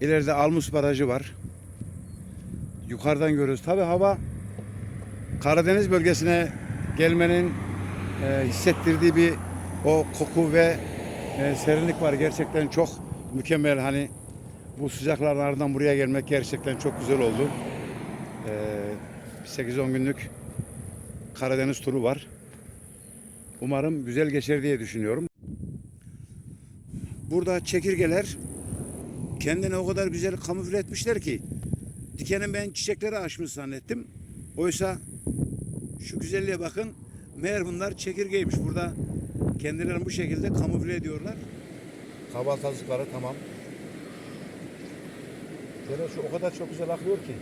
İleride Almus Barajı var. Yukarıdan görüyoruz. Tabi hava Karadeniz bölgesine gelmenin e, hissettirdiği bir o koku ve e, serinlik var. Gerçekten çok mükemmel. Hani bu sıcaklardan buraya gelmek gerçekten çok güzel oldu. E, 8-10 günlük Karadeniz turu var. Umarım güzel geçer diye düşünüyorum. Burada çekirgeler kendine o kadar güzel kamufle etmişler ki dikenin ben çiçekleri açmış zannettim. Oysa şu güzelliğe bakın. Meğer bunlar çekirgeymiş. Burada kendilerini bu şekilde kamufle ediyorlar. Kahvaltı hazırlıkları tamam. Dere şu o kadar çok güzel akıyor ki.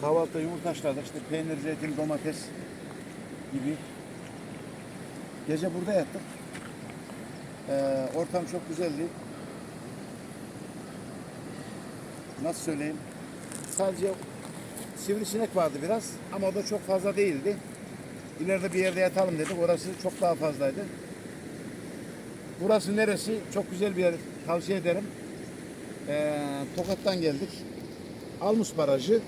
Kahvaltıda yumurta haşladık. İşte peynir, zeytin, domates gibi. Gece burada yattık. Ee, ortam çok güzeldi. Nasıl söyleyeyim? Sadece sivrisinek vardı biraz ama o da çok fazla değildi. İleride bir yerde yatalım dedik. Orası çok daha fazlaydı. Burası neresi? Çok güzel bir yer. Tavsiye ederim. Ee, Tokat'tan geldik. Almus Barajı.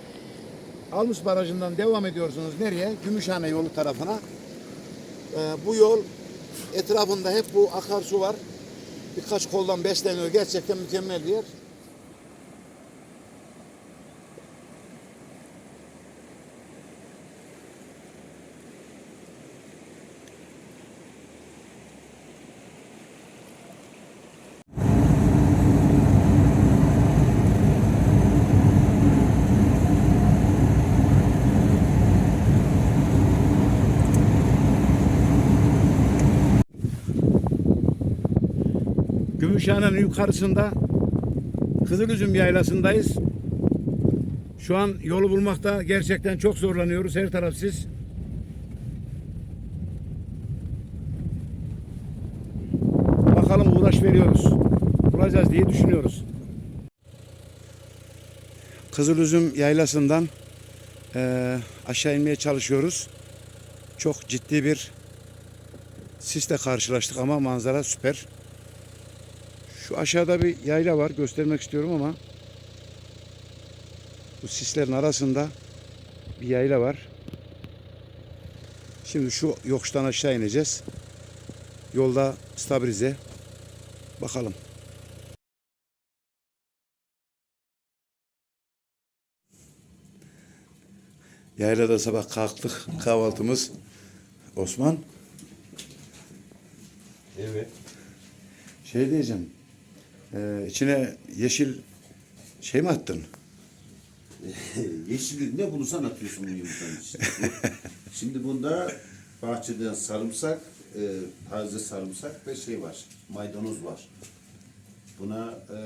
Almus Barajı'ndan devam ediyorsunuz nereye? Gümüşhane yolu tarafına. Ee, bu yol etrafında hep bu akarsu var. Birkaç koldan besleniyor. Gerçekten mükemmel bir yer. Gümüşhane'nin yukarısında Kızılüzüm Yaylası'ndayız. Şu an yolu bulmakta gerçekten çok zorlanıyoruz. Her taraf sis. Bakalım uğraş veriyoruz. Bulacağız diye düşünüyoruz. Kızılüzüm Yaylası'ndan eee, aşağı inmeye çalışıyoruz. Çok ciddi bir sisle karşılaştık ama manzara süper. Şu aşağıda bir yayla var. Göstermek istiyorum ama bu sislerin arasında bir yayla var. Şimdi şu yokuştan aşağı ineceğiz. Yolda stabilize. Bakalım. Yaylada sabah kalktık. Kahvaltımız. Osman. Evet. Şey diyeceğim. Ee, içine yeşil şey mi attın? Yeşil ne bulursan atıyorsun bu yumurtanın içine. Şimdi bunda bahçeden sarımsak, e, taze sarımsak ve şey var, maydanoz var. Buna e,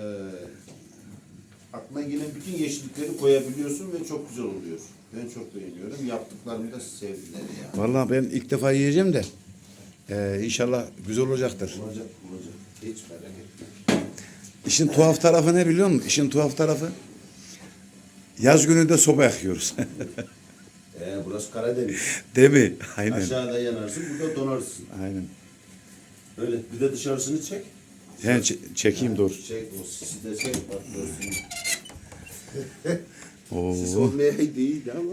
aklına gelen bütün yeşillikleri koyabiliyorsun ve çok güzel oluyor. Ben çok beğeniyorum. Yaptıklarımı da sevdiler ya. Vallahi ben ilk defa yiyeceğim de ee, inşallah güzel olacaktır. Olacak, olacak. Hiç merak etme. İşin tuhaf tarafı ne biliyor musun? İşin tuhaf tarafı yaz gününde soba yakıyoruz. Ee, burası Karadeniz. Değil mi? Aynen. Aşağıda yanarsın, burada donarsın. Aynen. Öyle bir de dışarısını çek. Sen ç- çekeyim dur. Çek o sisi de çek bak görsün. Sis Oo. olmaya değildi ama.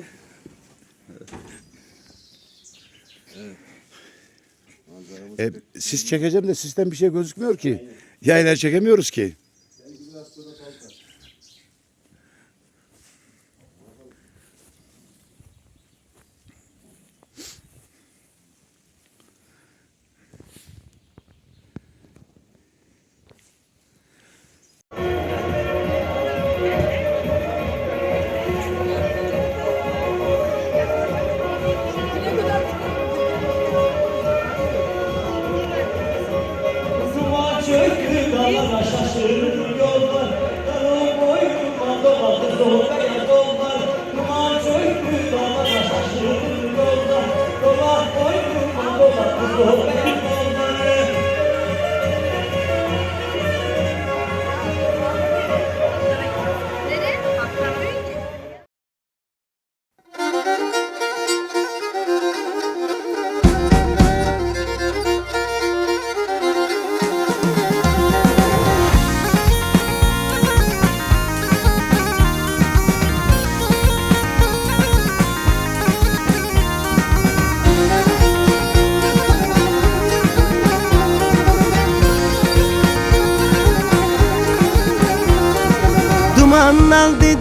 E, siz çekeceğim de sistem bir şey gözükmüyor ki. Yayla çekemiyoruz ki.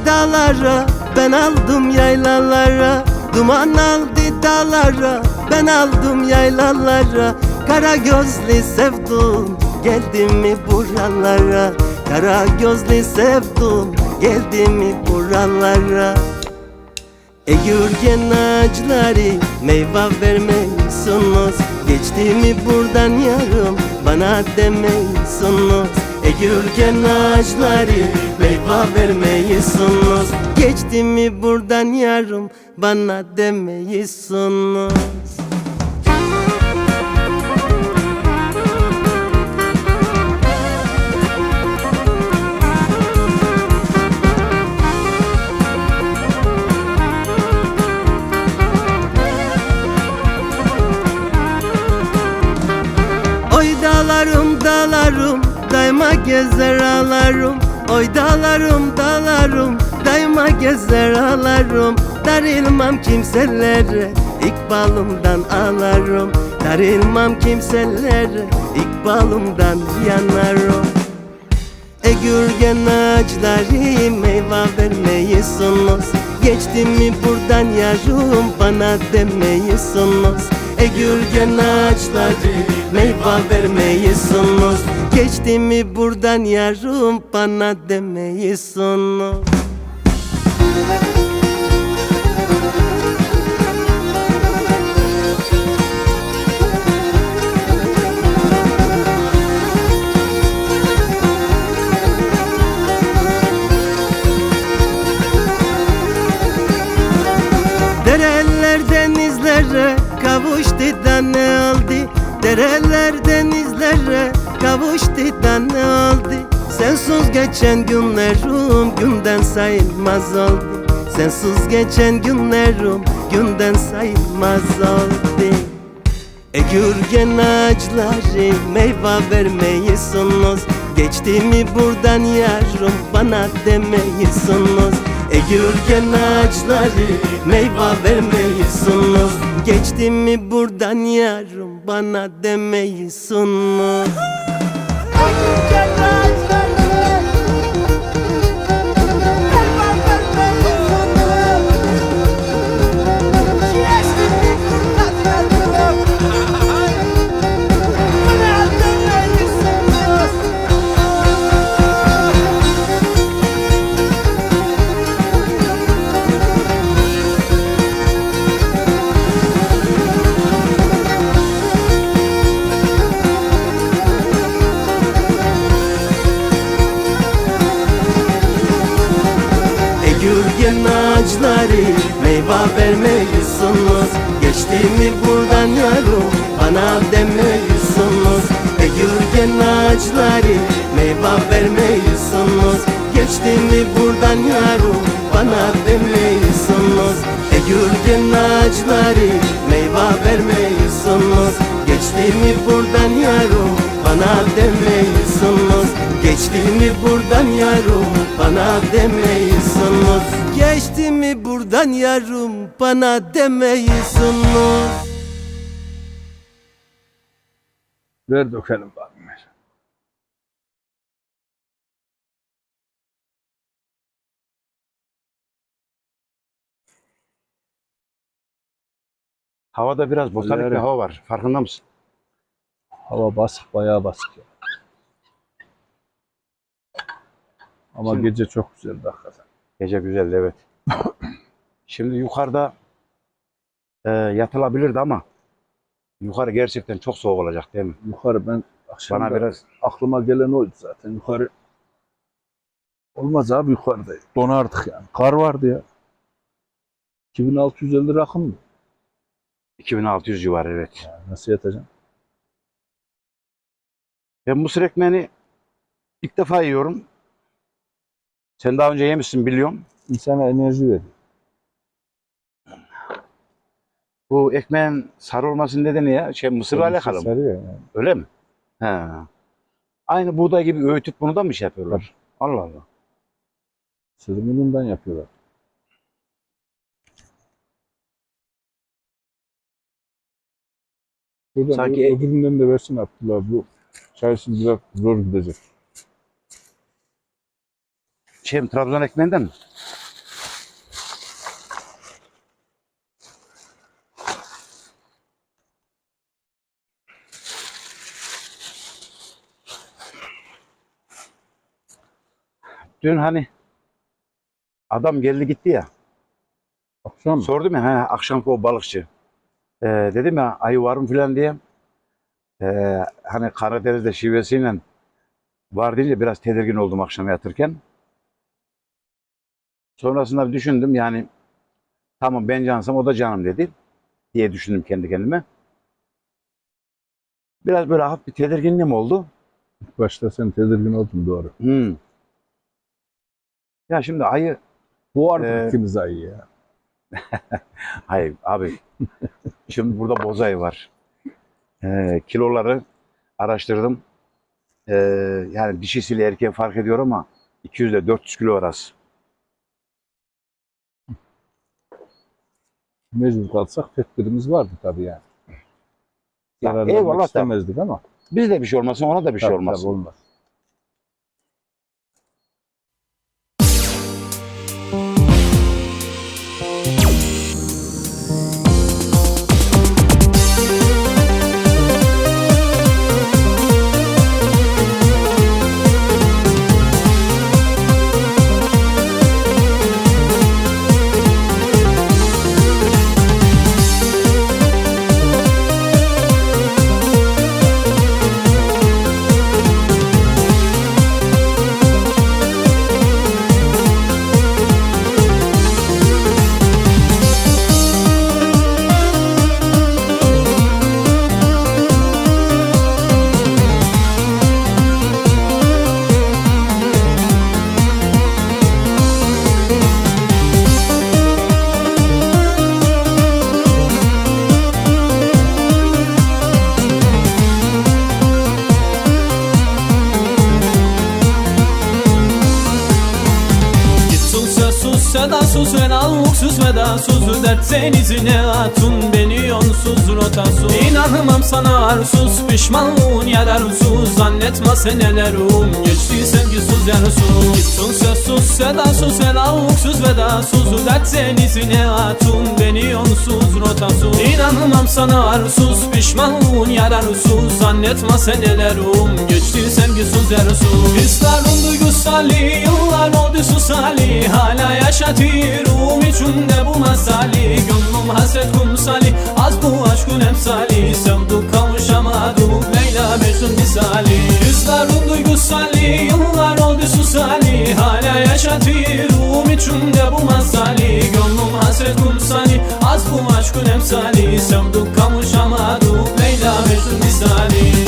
Dağlara Ben aldım yaylalara. Duman aldı dağlara Ben aldım yaylalara. Kara gözlü sevdum Geldi mi buralara? Kara gözlü sevdum Geldi mi buralara? Eğirgen ağaçları meyve vermiyorsunuz Geçti mi buradan yarım bana demiyorsunuz Eğirgen ağaçları meyve vermiyorsunuz Geçti mi buradan yarım bana Oy gezer ağlarım Oy dağlarım dağlarım. Daima gezer ağlarım Darılmam kimselere İkbalımdan ağlarım. Darılmam kimselere İkbalımdan yanarım. Egürgen ağaçları meyve vermeyisunuz Geçti mi buradan yarım bana demeyisunuz Egürgen ağaçları meyve vermeyisunuz Geçti mi buradan yarım bana demeyisunuz Dereler ne oldu. Sensiz geçen günlerim günden sayılmaz oldu. Sensiz geçen günlerim günden sayılmaz oldu. Egürgen ağaçları meyve vermeyisunuz Geçti mi buradan yarım bana demeyisunuz Egürgen ağaçları meyve vermeyisunuz Geçti mi buradan yarım bana demeyisunuz Egürgen ağaçları meyve vermeyisunuz Geçti mi buradan yarım bana demeyisunuz Geçti mi buradan yarım bana demeyisunuz Geçti mi buradan yarım bana demeyisunuz Ver dökelim bari. Havada biraz botanik bir hava var. Farkında mısın? Hava basık, bayağı basık. ya. Ama Şimdi- gece çok güzeldi hakikaten. Gece güzeldi evet. Şimdi yukarıda e, yatılabilirdi ama yukarı gerçekten çok soğuk olacak değil mi? Yukarı ben akşam Bana biraz aklıma gelen oydu zaten. Yukarı olmaz abi yukarıda. Donardık yani. Kar vardı ya. 2650 rakım mı? 2600 civarı evet. Yani nasıl yatacağım? Ben mısır ekmeğini ilk defa yiyorum. Sen daha önce yemişsin biliyorum. İnsana enerji veriyor. Bu ekmeğin sarı olmasının nedeni ya şey mısırla Tabii alakalı mı? sarıyor yani. Öyle mi? He. Aynı buğday gibi öğütüp bunu da mı şey yapıyorlar? Allah Allah. Sırmınından yapıyorlar. Buradan Sanki- öbüründen de versin Abdullah bu. Şimdi biraz zor gidecek. şey Trabzon ekmeğinden mi? Dün hani adam geldi gitti ya. Akşam mı? Sordum ya ha, akşamki o balıkçı. Ee, dedim ya ayı var mı filan diye. Ee, hani Karadeniz'de şivesiyle var deyince biraz tedirgin oldum akşam yatırken. Sonrasında bir düşündüm yani tamam ben cansam o da canım dedi diye düşündüm kendi kendime. Biraz böyle hafif bir tedirginliğim oldu. İlk başta sen tedirgin oldun doğru. Hmm. Ya şimdi ayı Bu artık Ee, ikimiz ayı ya. Hayır abi. Şimdi burada bozay var. Ee, kiloları araştırdım. Ee, yani dişisiyle erkeği fark ediyor ama 200 ile 400 kilo arası. Mecbur kalsak tedbirimiz vardı tabii yani. Ya eyvallah istemezdik ama. Biz de bir şey olmasın ona da bir şey tabii, olmasın. tabii olmaz. Fenalıksız vedasız Dert denizine atın beni yonsuz rotasız İnanmam sana arsuz Pişmanlığın yararsız Zannetme senelerim Geçti sevgisiz yarsız Git sus ya sus sedasız Fenalıksız vedasız. Dert denizine atın beni yonsuz rotasız İnanmam sana arsuz Pişmanlığın yararsız Zannetme senelerim Geçti sevgisiz yarsız Hislerim duygusali Yıllar oldu susali. Hala yaşatıyorum içimde bu masali Gönlüm hasret kumsali Az bu aşkın emsali. Sevdik kavuşamadık Leyla Mecnun misali. Yüzlerim duygusali Yıllar oldu susali. Hala yaşatıyorum içimde bu masali. Gönlüm hasret kumsali Az bu aşkın emsali. Sevdik kavuşamadık Leyla Mecnun misali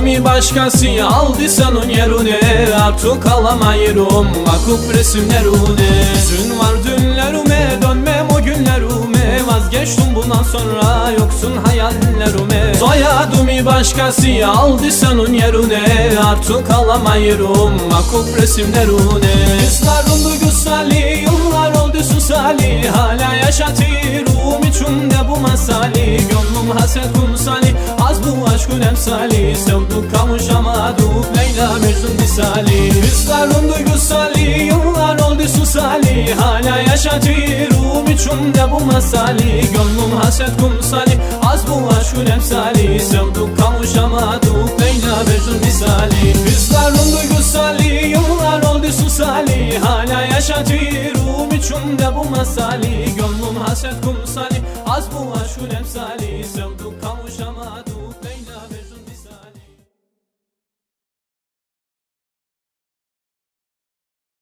Soyadımı başkası aldı senin yerine. Artık alamayırım bakıp resimlerine Hüzün var dünlerime dönmem o günlerime Vazgeçtim bundan sonra yoksun hayallerime Soyadımı başkası aldı senin yerine. Artık alamayırım bakıp resimlerine Hislerim duygusali yıllar oldu susali Hala yaşatıyorum içimde bu masali. Gönlüm hasret kumsali Az bu aşkın emsali. Sevdik kavuşamadık Leyla Mecnun misali. Hislerim duygusali Yıllar oldu susali. Hala yaşatıyorum içimde bu masali. Gönlüm hasret kumsali Az bu aşkın emsali. Sevduk kavuşamadık Leyla Mecnun misali Kızların duygusali yıllar oldu susali. Hala yaşatıyorum içimde bu masali. Gönlüm haset kumsali az bu aşkın emsali Sevduk kavuşamadık